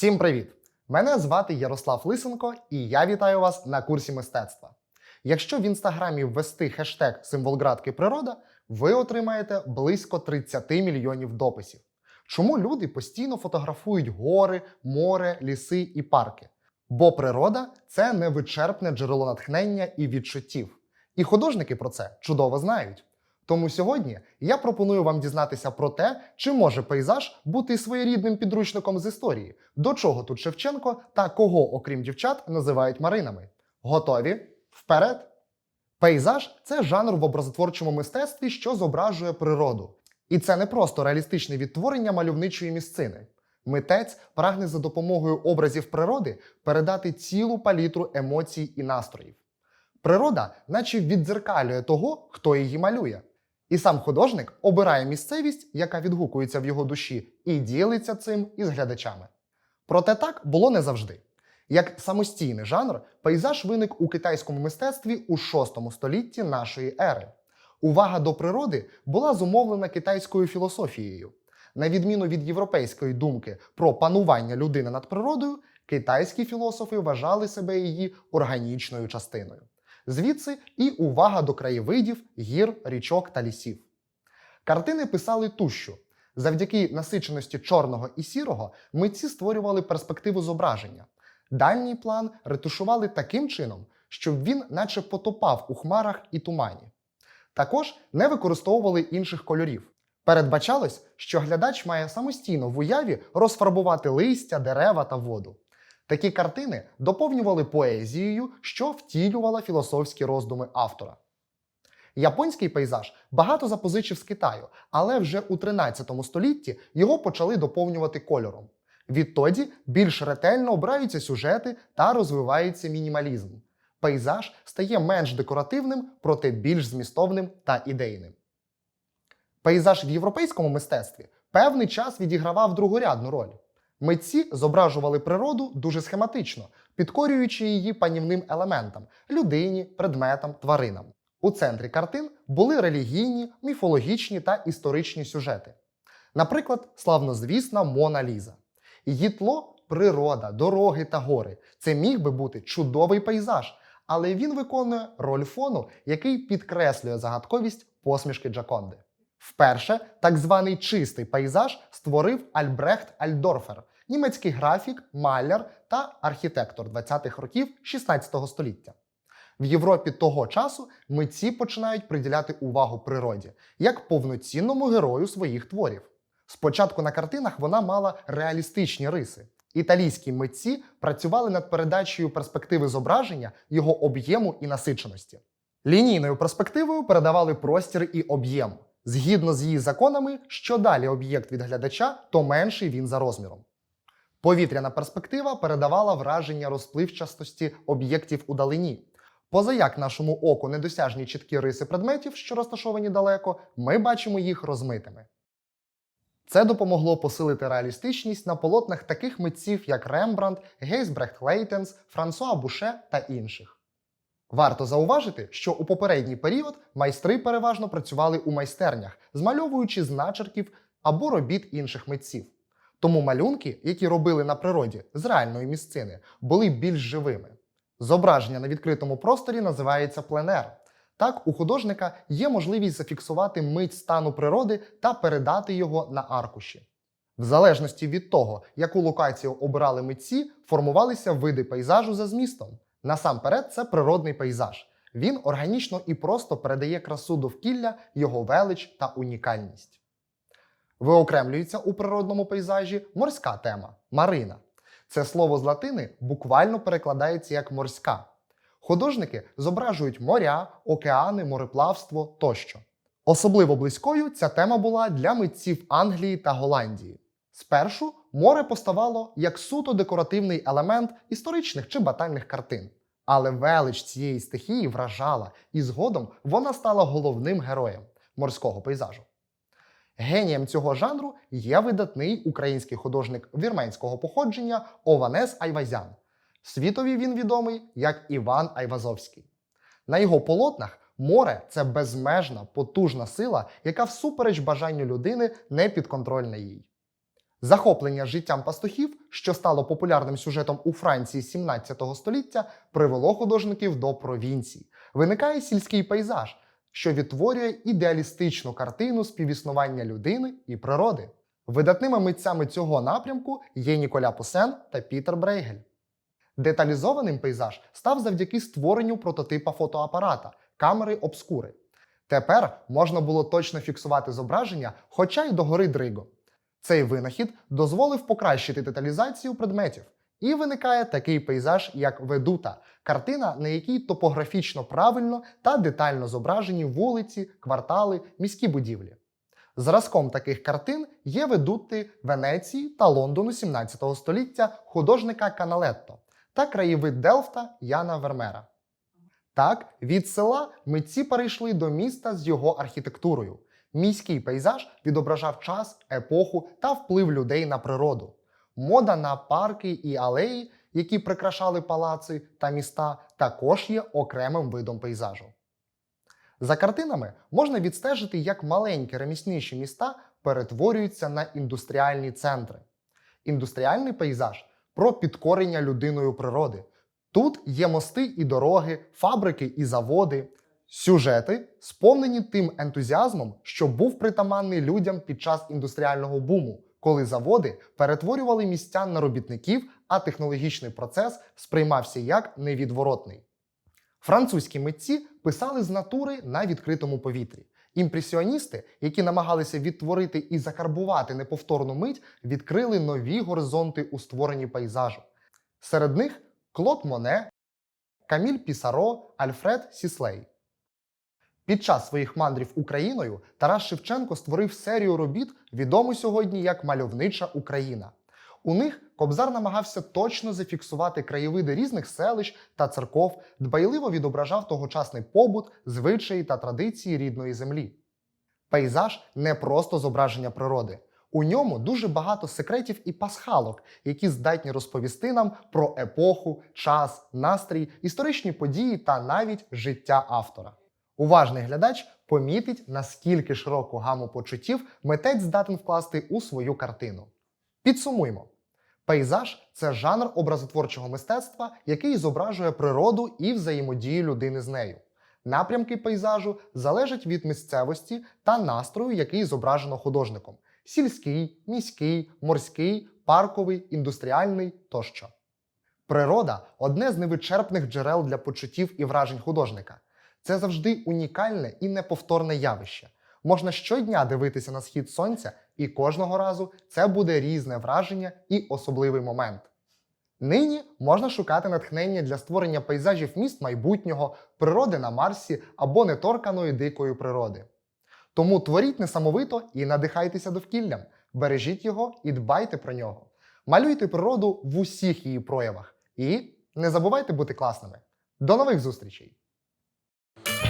Всім привіт! Мене звати Ярослав Лисенко, і я вітаю вас на курсі мистецтва. Якщо в інстаграмі ввести хештег Символградки природа, ви отримаєте близько 30 мільйонів дописів. Чому люди постійно фотографують гори, море, ліси і парки? Бо природа це невичерпне джерело натхнення і відчуттів. І художники про це чудово знають. Тому сьогодні я пропоную вам дізнатися про те, чи може пейзаж бути своєрідним підручником з історії, до чого тут Шевченко та кого, окрім дівчат, називають Маринами. Готові? Вперед! Пейзаж це жанр в образотворчому мистецтві, що зображує природу. І це не просто реалістичне відтворення мальовничої місцини. Митець прагне за допомогою образів природи передати цілу палітру емоцій і настроїв. Природа, наче віддзеркалює того, хто її малює. І сам художник обирає місцевість, яка відгукується в його душі, і ділиться цим із глядачами. Проте так було не завжди. Як самостійний жанр, пейзаж виник у китайському мистецтві у VI столітті нашої ери. Увага до природи була зумовлена китайською філософією. На відміну від європейської думки про панування людини над природою, китайські філософи вважали себе її органічною частиною. Звідси і увага до краєвидів, гір, річок та лісів. Картини писали тущу. Завдяки насиченості чорного і сірого митці створювали перспективу зображення. Дальній план ретушували таким чином, щоб він наче потопав у хмарах і тумані. Також не використовували інших кольорів. Передбачалось, що глядач має самостійно в уяві розфарбувати листя, дерева та воду. Такі картини доповнювали поезією, що втілювала філософські роздуми автора. Японський пейзаж багато запозичив з Китаю, але вже у 13 столітті його почали доповнювати кольором. Відтоді більш ретельно обираються сюжети та розвивається мінімалізм. Пейзаж стає менш декоративним, проте більш змістовним та ідейним. Пейзаж в європейському мистецтві певний час відігравав другорядну роль. Митці зображували природу дуже схематично, підкорюючи її панівним елементам людині, предметам, тваринам. У центрі картин були релігійні, міфологічні та історичні сюжети. Наприклад, славнозвісна Мона Ліза. Її тло природа, дороги та гори. Це міг би бути чудовий пейзаж, але він виконує роль фону, який підкреслює загадковість посмішки Джаконди. Вперше так званий чистий пейзаж створив Альбрехт Альдорфер, німецький графік, маляр та архітектор 20-х років 16 століття. В Європі того часу митці починають приділяти увагу природі як повноцінному герою своїх творів. Спочатку на картинах вона мала реалістичні риси. Італійські митці працювали над передачею перспективи зображення, його об'єму і насиченості. Лінійною перспективою передавали простір і об'єм. Згідно з її законами, що далі об'єкт від глядача, то менший він за розміром. Повітряна перспектива передавала враження розпливчастості об'єктів у далині. Позаяк нашому оку недосяжні чіткі риси предметів, що розташовані далеко, ми бачимо їх розмитими. Це допомогло посилити реалістичність на полотнах таких митців, як Рембрандт, Гейсбрехт Лейтенс, Франсуа Буше та інших. Варто зауважити, що у попередній період майстри переважно працювали у майстернях, змальовуючи з начерків або робіт інших митців. Тому малюнки, які робили на природі з реальної місцини, були більш живими. Зображення на відкритому просторі називається пленер. Так, у художника є можливість зафіксувати мить стану природи та передати його на аркуші. В залежності від того, яку локацію обирали митці, формувалися види пейзажу за змістом. Насамперед, це природний пейзаж. Він органічно і просто передає красу довкілля, його велич та унікальність. Виокремлюється у природному пейзажі морська тема марина. Це слово з латини буквально перекладається як морська. Художники зображують моря, океани, мореплавство тощо. Особливо близькою ця тема була для митців Англії та Голландії. Спершу море поставало як суто декоративний елемент історичних чи батальних картин. Але велич цієї стихії вражала, і згодом вона стала головним героєм морського пейзажу. Генієм цього жанру є видатний український художник вірменського походження Ованес Айвазян. Світові він відомий як Іван Айвазовський. На його полотнах море це безмежна, потужна сила, яка всупереч бажанню людини не підконтрольна їй. Захоплення життям пастухів, що стало популярним сюжетом у Франції 17 століття, привело художників до провінцій. Виникає сільський пейзаж, що відтворює ідеалістичну картину співіснування людини і природи. Видатними митцями цього напрямку є Ніколя Пусен та Пітер Брейгель. Деталізованим пейзаж став завдяки створенню прототипа фотоапарата камери обскури. Тепер можна було точно фіксувати зображення, хоча й догори дриго. Цей винахід дозволив покращити деталізацію предметів, і виникає такий пейзаж, як ведута, картина, на якій топографічно правильно та детально зображені вулиці, квартали, міські будівлі. Зразком таких картин є ведути Венеції та Лондону 17 століття художника Каналетто та краєвид Делфта Яна Вермера. Так, від села митці перейшли до міста з його архітектурою. Міський пейзаж відображав час, епоху та вплив людей на природу. Мода на парки і алеї, які прикрашали палаци та міста, також є окремим видом пейзажу. За картинами можна відстежити, як маленькі ремісничі міста перетворюються на індустріальні центри. Індустріальний пейзаж про підкорення людиною природи. Тут є мости і дороги, фабрики і заводи, сюжети, сповнені тим ентузіазмом, що був притаманний людям під час індустріального буму, коли заводи перетворювали містян на робітників, а технологічний процес сприймався як невідворотний. Французькі митці писали з натури на відкритому повітрі. Імпресіоністи, які намагалися відтворити і закарбувати неповторну мить, відкрили нові горизонти у створенні пейзажу. Серед них Клод Моне, Каміль Пісаро, Альфред Сіслей. Під час своїх мандрів Україною Тарас Шевченко створив серію робіт, відому сьогодні як Мальовнича Україна. У них Кобзар намагався точно зафіксувати краєвиди різних селищ та церков, дбайливо відображав тогочасний побут, звичаї та традиції рідної землі. Пейзаж не просто зображення природи. У ньому дуже багато секретів і пасхалок, які здатні розповісти нам про епоху, час, настрій, історичні події та навіть життя автора. Уважний глядач помітить, наскільки широку гаму почуттів митець здатен вкласти у свою картину. Підсумуймо. Пейзаж це жанр образотворчого мистецтва, який зображує природу і взаємодію людини з нею. Напрямки пейзажу залежать від місцевості та настрою, який зображено художником: сільський, міський, морський, парковий, індустріальний тощо. Природа одне з невичерпних джерел для почуттів і вражень художника. Це завжди унікальне і неповторне явище. Можна щодня дивитися на схід сонця, і кожного разу це буде різне враження і особливий момент. Нині можна шукати натхнення для створення пейзажів міст майбутнього, природи на Марсі або неторканої дикої природи. Тому творіть несамовито і надихайтеся довкіллям, бережіть його і дбайте про нього. Малюйте природу в усіх її проявах і не забувайте бути класними. До нових зустрічей! Thank you.